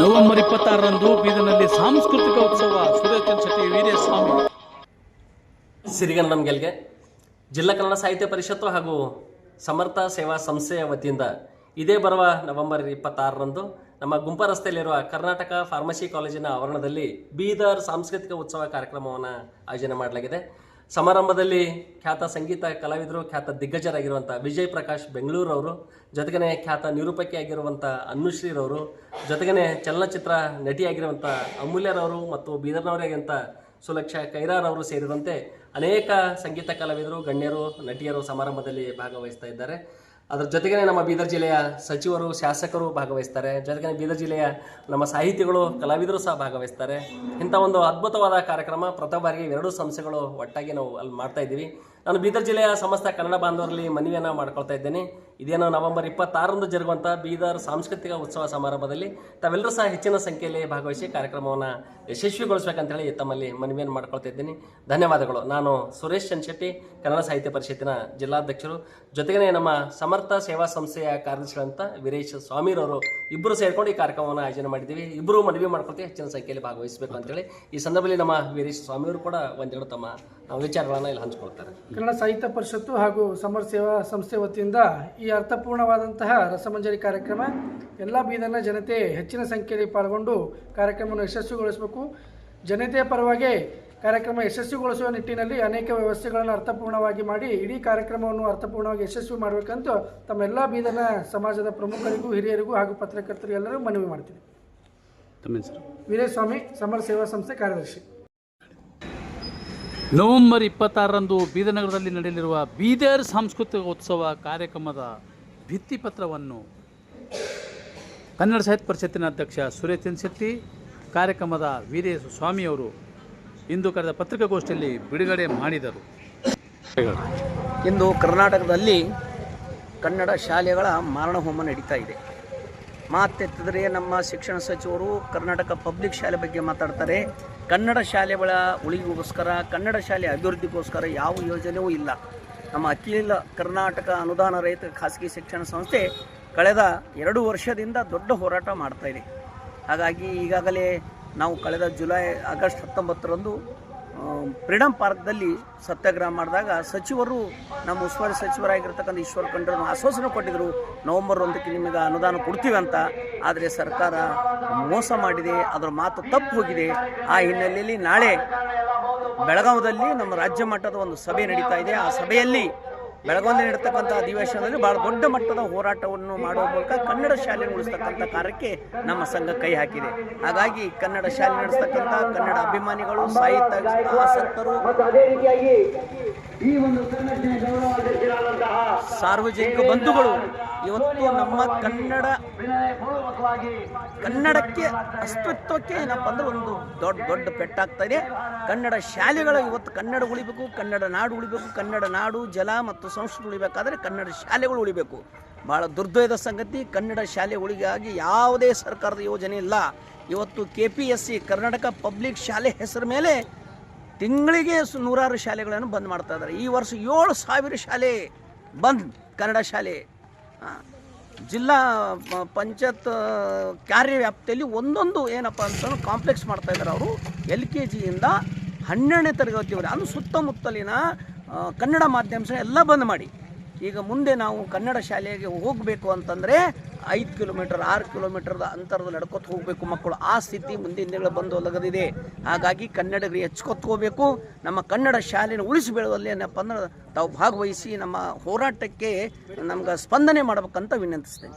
November ಇಪ್ಪತ್ತಾರರಂದು ಬೀದರ್ನಲ್ಲಿ ಸಾಂಸ್ಕೃತಿಕ ಉತ್ಸವ ಸುರೇಶನ್ ಶೆಟ್ಟಿ ವೀರೇಸ್ವಾಮಿ. ಸಿರಿಗನ್ನಡಂ ಗೆಲ್ಗೆ ಜಿಲ್ಲಾ ಕನ್ನಡ ಸಾಹಿತ್ಯ ಪರಿಷತ್ತು ಹಾಗೂ ಸಮರ್ಥ ಸೇವಾ ಸಂಸ್ಥೆಯ ವತಿಯಿಂದ ಇದೇ ಬರುವ ನವೆಂಬರ್ ಇಪ್ಪತ್ತಾರರಂದು ನಮ್ಮ ಗುಂಪ ರಸ್ತೆಯಲ್ಲಿರುವ ಕರ್ನಾಟಕ ಫಾರ್ಮಸಿ ಕಾಲೇಜಿನ ಆವರಣದಲ್ಲಿ ಬೀದರ್ ಸಾಂಸ್ಕೃತಿಕ ಉತ್ಸವ ಕಾರ್ಯಕ್ರಮವನ್ನು ಆಯೋಜನೆ ಮಾಡಲಾಗಿದೆ. ಸಮಾರಂಭದಲ್ಲಿ ಖ್ಯಾತ ಸಂಗೀತ ಕಲಾವಿದರು, ಖ್ಯಾತ ದಿಗ್ಗಜರಾಗಿರುವಂಥ ವಿಜಯ್ ಪ್ರಕಾಶ್ ಬೆಂಗಳೂರವರು ಜೊತೆಗೇ ಖ್ಯಾತ ನಿರೂಪಕಿಯಾಗಿರುವಂಥ ಅನ್ನುಶ್ರೀರವರು ಜೊತೆಗೇ ಚಲನಚಿತ್ರ ನಟಿಯಾಗಿರುವಂಥ ಅಮೂಲ್ಯರವರು ಮತ್ತು ಬೀದರ್ನವರಾಗಿರುವಂಥ ಸುಲಕ್ಷ ಕೈರಾರವರು ಸೇರಿದಂತೆ ಅನೇಕ ಸಂಗೀತ ಕಲಾವಿದರು, ಗಣ್ಯರು, ನಟಿಯರು ಸಮಾರಂಭದಲ್ಲಿ ಭಾಗವಹಿಸ್ತಾ ಇದ್ದಾರೆ. ಅದರ ಜೊತೆಗೇ ನಮ್ಮ ಬೀದರ್ ಜಿಲ್ಲೆಯ ಸಚಿವರು, ಶಾಸಕರು ಭಾಗವಹಿಸ್ತಾರೆ. ಜೊತೆಗೆ ಬೀದರ್ ಜಿಲ್ಲೆಯ ನಮ್ಮ ಸಾಹಿತಿಗಳು, ಕಲಾವಿದರು ಸಹ ಭಾಗವಹಿಸ್ತಾರೆ. ಇಂಥ ಒಂದು ಅದ್ಭುತವಾದ ಕಾರ್ಯಕ್ರಮ ಪ್ರಥಮ ಬಾರಿಗೆ ಎರಡೂ ಸಂಸ್ಥೆಗಳು ಒಟ್ಟಾಗಿ ನಾವು ಅಲ್ಲಿ ಮಾಡ್ತಾ ಇದ್ದೀವಿ. ನಾನು ಬೀದರ್ ಜಿಲ್ಲೆಯ ಸಮಸ್ತ ಕನ್ನಡ ಬಾಂಧವರಲ್ಲಿ ಮನವಿಯನ್ನು ಮಾಡ್ಕೊಳ್ತಾ ಇದ್ದೇನೆ. ಇದೇನೋ ನವೆಂಬರ್ ಇಪ್ಪತ್ತಾರರಂದು ಜರುಗುವಂಥ ಬೀದರ್ ಸಾಂಸ್ಕೃತಿಕ ಉತ್ಸವ ಸಮಾರಂಭದಲ್ಲಿ ತಾವೆಲ್ಲರೂ ಸಹ ಹೆಚ್ಚಿನ ಸಂಖ್ಯೆಯಲ್ಲಿ ಭಾಗವಹಿಸಿ ಕಾರ್ಯಕ್ರಮವನ್ನು ಯಶಸ್ವಿಗೊಳಿಸಬೇಕಂತ ಹೇಳಿ ತಮ್ಮಲ್ಲಿ ಮನವಿಯನ್ನು ಮಾಡ್ಕೊಳ್ತಾ ಇದ್ದೀನಿ. ಧನ್ಯವಾದಗಳು. ನಾನು ಸುರೇಶ್ ಚನ್ಶೆಟ್ಟಿ ಕನ್ನಡ ಸಾಹಿತ್ಯ ಪರಿಷತ್ತಿನ ಜಿಲ್ಲಾಧ್ಯಕ್ಷರು. ಜೊತೆಗೇ ನಮ್ಮ ಸಮರ್ಥ ಸೇವಾ ಸಂಸ್ಥೆಯ ಕಾರ್ಯದರ್ಶಿಗಳಂತ ವೀರೇಶ್ ಸ್ವಾಮಿರವರು ಇಬ್ಬರು ಸೇರಿಕೊಂಡು ಈ ಕಾರ್ಯಕ್ರಮವನ್ನು ಆಯೋಜನೆ ಮಾಡಿದ್ದೀವಿ. ಇಬ್ಬರು ಮನವಿ ಮಾಡ್ಕೊಳ್ತೀವಿ ಹೆಚ್ಚಿನ ಸಂಖ್ಯೆಯಲ್ಲಿ ಭಾಗವಹಿಸಬೇಕು ಅಂತೇಳಿ ಈ ಸಂದರ್ಭದಲ್ಲಿ ನಮ್ಮ ವೀರೇಶ್ ಸ್ವಾಮಿಯವರು ಕೂಡ ಒಂದೆರಡು ತಮ್ಮ ವಿಚಾರಗಳನ್ನು ಇಲ್ಲಿ ಹಂಚ್ಕೊಳ್ತಾರೆ. ಕನ್ನಡ ಸಾಹಿತ್ಯ ಪರಿಷತ್ತು ಹಾಗೂ ಸಮರ ಸೇವಾ ಸಂಸ್ಥೆ ವತಿಯಿಂದ ಈ ಅರ್ಥಪೂರ್ಣವಾದಂತಹ ರಸಮಂಜರಿ ಕಾರ್ಯಕ್ರಮ ಎಲ್ಲ ಬೀದರ್ನ ಜನತೆ ಹೆಚ್ಚಿನ ಸಂಖ್ಯೆಯಲ್ಲಿ ಪಾಲ್ಗೊಂಡು ಕಾರ್ಯಕ್ರಮವನ್ನು ಯಶಸ್ವಿಗೊಳಿಸಬೇಕು. ಜನತೆಯ ಪರವಾಗಿ ಕಾರ್ಯಕ್ರಮ ಯಶಸ್ವಿಗೊಳಿಸುವ ನಿಟ್ಟಿನಲ್ಲಿ ಅನೇಕ ವ್ಯವಸ್ಥೆಗಳನ್ನು ಅರ್ಥಪೂರ್ಣವಾಗಿ ಮಾಡಿ ಇಡೀ ಕಾರ್ಯಕ್ರಮವನ್ನು ಅರ್ಥಪೂರ್ಣವಾಗಿ ಯಶಸ್ವಿ ಮಾಡಬೇಕಂತ ತಮ್ಮೆಲ್ಲ ಬೀದರ್ನ ಸಮಾಜದ ಪ್ರಮುಖರಿಗೂ ಹಿರಿಯರಿಗೂ ಹಾಗೂ ಪತ್ರಕರ್ತರಿಗೆಲ್ಲರೂ ಮನವಿ ಮಾಡ್ತೀನಿ. ವೀರೇಸ್ವಾಮಿ ಸಮರ ಸೇವಾ ಸಂಸ್ಥೆ ಕಾರ್ಯದರ್ಶಿ. ನವೆಂಬರ್ ಇಪ್ಪತ್ತಾರರಂದು ಬೀದರ್ನಗರದಲ್ಲಿ ನಡೆಯಲಿರುವ ಬೀದರ್ ಸಾಂಸ್ಕೃತಿಕ ಉತ್ಸವ ಕಾರ್ಯಕ್ರಮದ ಭಿತ್ತಿಪತ್ರವನ್ನು ಕನ್ನಡ ಸಾಹಿತ್ಯ ಪರಿಷತ್ತಿನ ಅಧ್ಯಕ್ಷ ಸುರೇಶನ್ ಶೆಟ್ಟಿ ಕಾರ್ಯಕ್ರಮದ ವೀರೇಶ್ ಸ್ವಾಮಿಯವರು ಇಂದು ಕರೆದ ಪತ್ರಿಕಾಗೋಷ್ಠಿಯಲ್ಲಿ ಬಿಡುಗಡೆ ಮಾಡಿದರು. ಇಂದು ಕರ್ನಾಟಕದಲ್ಲಿ ಕನ್ನಡ ಶಾಲೆಗಳ ಮಾರಣಹೋಮ ನಡೀತಾ ಇದೆ. ಮಾತೆತ್ತಿದ್ರೆ ನಮ್ಮ ಶಿಕ್ಷಣ ಸಚಿವರು ಕರ್ನಾಟಕ ಪಬ್ಲಿಕ್ ಶಾಲೆ ಬಗ್ಗೆ ಮಾತಾಡ್ತಾರೆ. ಕನ್ನಡ ಶಾಲೆಗಳ ಉಳಿಗೋಸ್ಕರ ಕನ್ನಡ ಶಾಲೆ ಅಭಿವೃದ್ಧಿಗೋಸ್ಕರ ಯಾವ ಯೋಜನೆಯೂ ಇಲ್ಲ. ನಮ್ಮ ಅಖಿಲ ಕರ್ನಾಟಕ ಅನುದಾನ ರಹಿತ ಖಾಸಗಿ ಶಿಕ್ಷಣ ಸಂಸ್ಥೆ ಕಳೆದ ಎರಡು ವರ್ಷದಿಂದ ದೊಡ್ಡ ಹೋರಾಟ ಮಾಡ್ತಾಯಿದೆ ಹಾಗಾಗಿ ಈಗಾಗಲೇ ನಾವು ಕಳೆದ ಜುಲೈ ಆಗಸ್ಟ್ ಹತ್ತೊಂಬತ್ತರಂದು ಫ್ರೀಡಮ್ ಪಾರ್ಕ್ದಲ್ಲಿ ಸತ್ಯಾಗ್ರಹ ಮಾಡಿದಾಗ ಸಚಿವರು ನಮ್ಮ ಉಸ್ತುವಾರಿ ಸಚಿವರಾಗಿರ್ತಕ್ಕಂಥ ಈಶ್ವರ್ ಖಂಡ್ರನ್ನು ಆಶ್ವಾಸನೆ ಕೊಟ್ಟಿದ್ದರು ನವೆಂಬರ್ ಒಂದಕ್ಕೆ ನಿಮಗೆ ಅನುದಾನ ಕೊಡ್ತೀವಿ ಅಂತ. ಆದರೆ ಸರ್ಕಾರ ಮೋಸ ಮಾಡಿದೆ, ಅದರ ಮಾತು ತಪ್ಪು ಹೋಗಿದೆ. ಆ ಹಿನ್ನೆಲೆಯಲ್ಲಿ ನಾಳೆ ಬೆಳಗಾವದಲ್ಲಿ ನಮ್ಮ ರಾಜ್ಯ ಮಟ್ಟದ ಒಂದು ಸಭೆ ನಡೀತಾ ಇದೆ. ಆ ಸಭೆಯಲ್ಲಿ ಬೆಳಗಾವಿಯಲ್ಲಿ ನಡೆತಕ್ಕಂಥ ಅಧಿವೇಶನದಲ್ಲಿ ಬಹಳ ದೊಡ್ಡ ಮಟ್ಟದ ಹೋರಾಟವನ್ನು ಮಾಡುವ ಮೂಲಕ ಕನ್ನಡ ಶಾಲೆ ಉಳಿಸ್ತಕ್ಕಂಥ ಕಾರ್ಯಕ್ಕೆ ನಮ್ಮ ಸಂಘ ಕೈ ಹಾಕಿದೆ. ಹಾಗಾಗಿ ಕನ್ನಡ ಶಾಲೆ ನಡೆಸ್ತಕ್ಕಂಥ ಕನ್ನಡ ಅಭಿಮಾನಿಗಳು, ಸಾಹಿತ್ಯ ಆಸಕ್ತರು ಸಾರ್ವಜನಿಕ ಬಂಧುಗಳು, ಇವತ್ತು ನಮ್ಮ ಕನ್ನಡ ಕನ್ನಡಕ್ಕೆ ಅಸ್ತಿತ್ವಕ್ಕೆ ಏನಪ್ಪ ಅಂದ್ರೆ ಒಂದು ದೊಡ್ಡ ದೊಡ್ಡ ಪೆಟ್ಟಾಗ್ತಾ ಇದೆ. ಕನ್ನಡ ಶಾಲೆಗಳ ಇವತ್ತು ಕನ್ನಡ ಉಳಿಬೇಕು, ಕನ್ನಡ ನಾಡು ಉಳಿಬೇಕು, ಕನ್ನಡ ನಾಡು ಜಲ ಮತ್ತು ಸಂಸ್ಕೃತಿ ಉಳಿಬೇಕಾದ್ರೆ ಕನ್ನಡ ಶಾಲೆಗಳು ಉಳಿಬೇಕು. ಭಾಳ ದುರ್ದೈದ ಸಂಗತಿ, ಕನ್ನಡ ಶಾಲೆ ಉಳಿಗಾಗಿ ಯಾವುದೇ ಸರ್ಕಾರದ ಯೋಜನೆ ಇಲ್ಲ. ಇವತ್ತು K P S C Karnataka public ಶಾಲೆ ಹೆಸರು ಮೇಲೆ ತಿಂಗಳಿಗೆ ನೂರಾರು ಶಾಲೆಗಳನ್ನು ಬಂದ್ ಮಾಡ್ತಾ ಇದ್ದಾರೆ. ಈ ವರ್ಷ ಏಳು ಸಾವಿರ ಶಾಲೆ ಬಂದ್ ಕನ್ನಡ ಶಾಲೆ. ಜಿಲ್ಲಾ ಪಂಚಾಯತ್ ಕಾರ್ಯವ್ಯಾಪ್ತಿಯಲ್ಲಿ ಒಂದೊಂದು ಏನಪ್ಪ ಅಂತಂದ್ರೆ ಕಾಂಪ್ಲೆಕ್ಸ್ ಮಾಡ್ತಾ ಇದ್ದಾರೆ ಅವರು. ಎಲ್ ಕೆ ಜಿಯಿಂದ ಹನ್ನೆರಡನೇ ತರಗತಿವರೆಗೆ ಅದು ಸುತ್ತಮುತ್ತಲಿನ ಕನ್ನಡ ಮಾಧ್ಯಮ ಎಲ್ಲ ಬಂದ್ ಮಾಡಿ. ಈಗ ಮುಂದೆ ನಾವು ಕನ್ನಡ ಶಾಲೆಗೆ ಹೋಗಬೇಕು ಅಂತಂದರೆ ಐದು ಕಿಲೋಮೀಟರ್, ಆರು ಕಿಲೋಮೀಟರ್ದ ಅಂತರದಲ್ಲಿ ನಡ್ಕೊತ ಹೋಗಬೇಕು ಮಕ್ಕಳು. ಆ ಸ್ಥಿತಿ ಮುಂದಿನ ದಿನಗಳು ಬಂದು ಒಲಗದಿದೆ. ಹಾಗಾಗಿ ಕನ್ನಡಿಗರಿಗೆ ಹೆಚ್ಕೊತ್ಕೋಬೇಕು ನಮ್ಮ ಕನ್ನಡ ಶಾಲೆನ ಉಳಿಸಿ ಬೆಳೆದಲ್ಲಿ ಏನಪ್ಪ ಅಂದ್ರೆ ತಾವು ಭಾಗವಹಿಸಿ ನಮ್ಮ ಹೋರಾಟಕ್ಕೆ ನಮ್ಗೆ ಸ್ಪಂದನೆ ಮಾಡ್ಬೇಕಂತ ವಿನಂತಿಸ್ತೇನೆ.